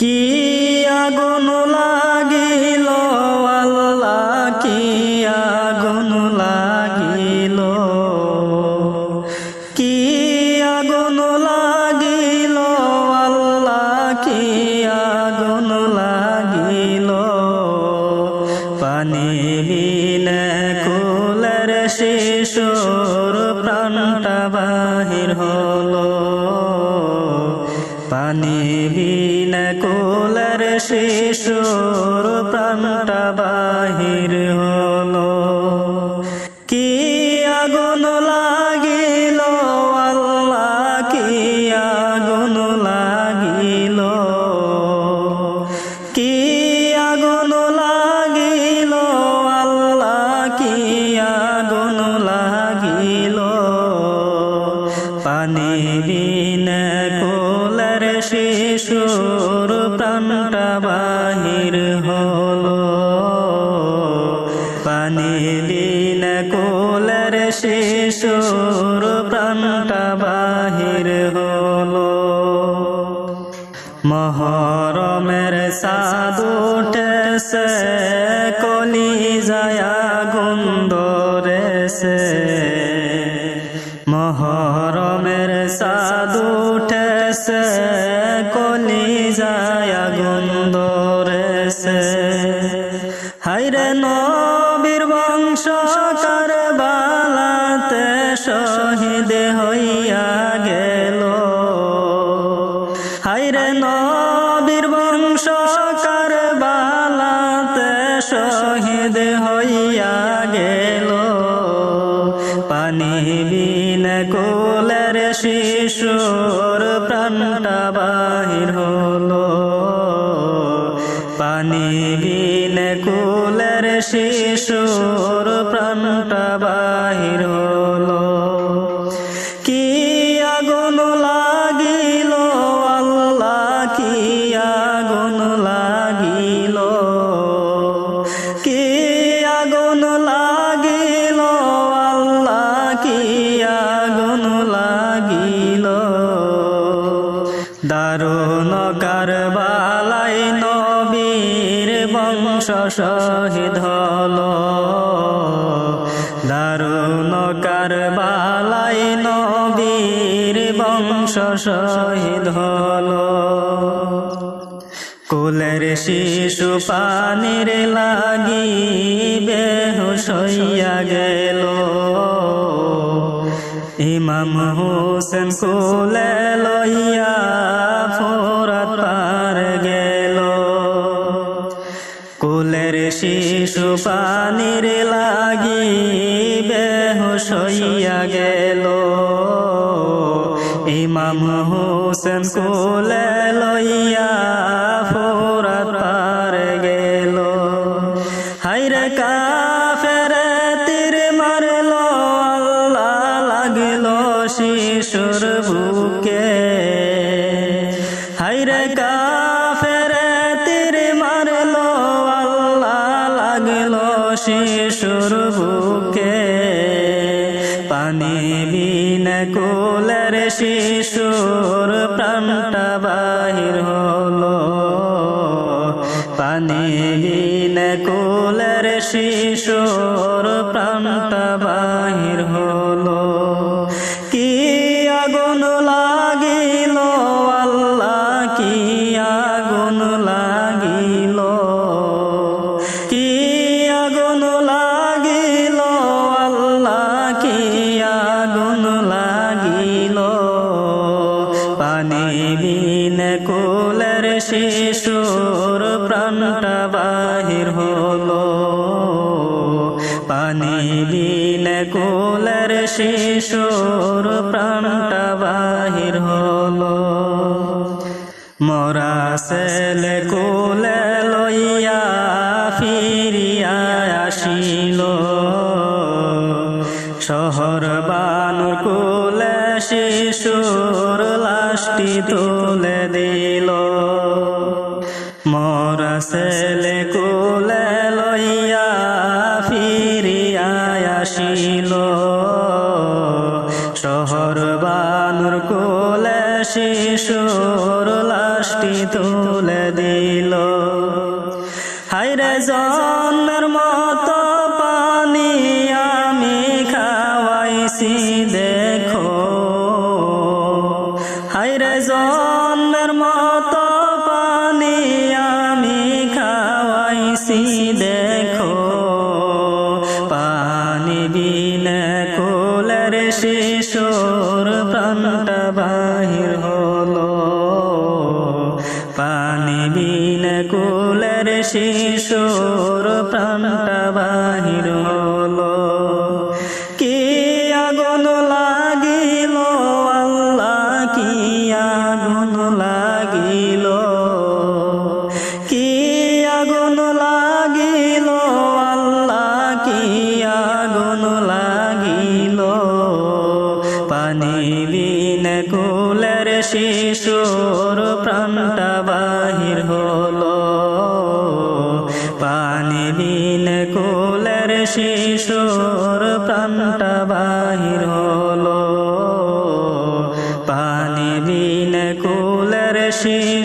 কি আগুন লাগিল, আল্লাহ কি আগুন লাগিল? কি আগুন লাগিল, আল্লাহ কি আগুন লাগিল? পানি বিনে কুলের শিশুর প্রাণটা বাহির হলো। পানি বিনে শিশুর প্রাণটা বাহির হলো। কি আগুন লাগিল, আল্লাহ কি আগুন লাগিল? কি আগুন লাগিল, আল্লাহ কি আগুন লাগিল? পানি বিনে কোলের প্রাণটা বাহির হলো। পানি বিনে কোলের শিশুর প্রাণটা বাহির হলো। মহরমের সাদ উঠেছে, কলি যায়া গুন্দরেছে মহরমের সাদ উঠেছে বংশ কারবালাতে শহীদ হইয়া গেল। হাইরে নবীর বংশ কারবালাতে শহীদ হইয়া গেল। পানি বিন কোলের শিশুর প্রাণটা বাহির হলো। পানি বিন শহীদ হলো। দারুণ কারবালাই নবীর বংশ শহীদ হলো। কুলের শিশু পানির লাগি বেহুশ হইয়া গেল। ইমাম হোসেন কুলে লইয়া শিশু পানির লাগি বেহুশ হইয়া গেল। ইমাম হোসেন কুলে লইয়া ফোরাত পার গেল। হাইরে কাফের তীর মারল, আল্লাহ লাগল শিশুর শিশুর বুকে পানি বিন কুলের শিশুর প্রাণটা বাহির হলো। পানি বিন কুলের শিশুর প্রাণটা বাহির হলো। শিশুর প্রাণটা বাহির হলো। পানি বিন কোলের শিশুর প্রাণটা বাহির হলো। মরা সেলে কোলে লইয়া ফিরিয়া আসিল। শহর মরা ছেলে কোলে লইয়া ফিরিয়া আসিল। শহর বানুর কোলে শিশুর লাশটি তুলে দিল। হাইরে জন্মের মতো বিনে কোলের শিশুর প্রাণটা বাহির হলো। পানি বিনে কোলের শিশুর প্রাণটা শিশুর প্রাণটা বাহির হলো। পানি বিন কুলের শিশুর প্রাণটা বাহির হলো। পানি বিন কুলের শিশু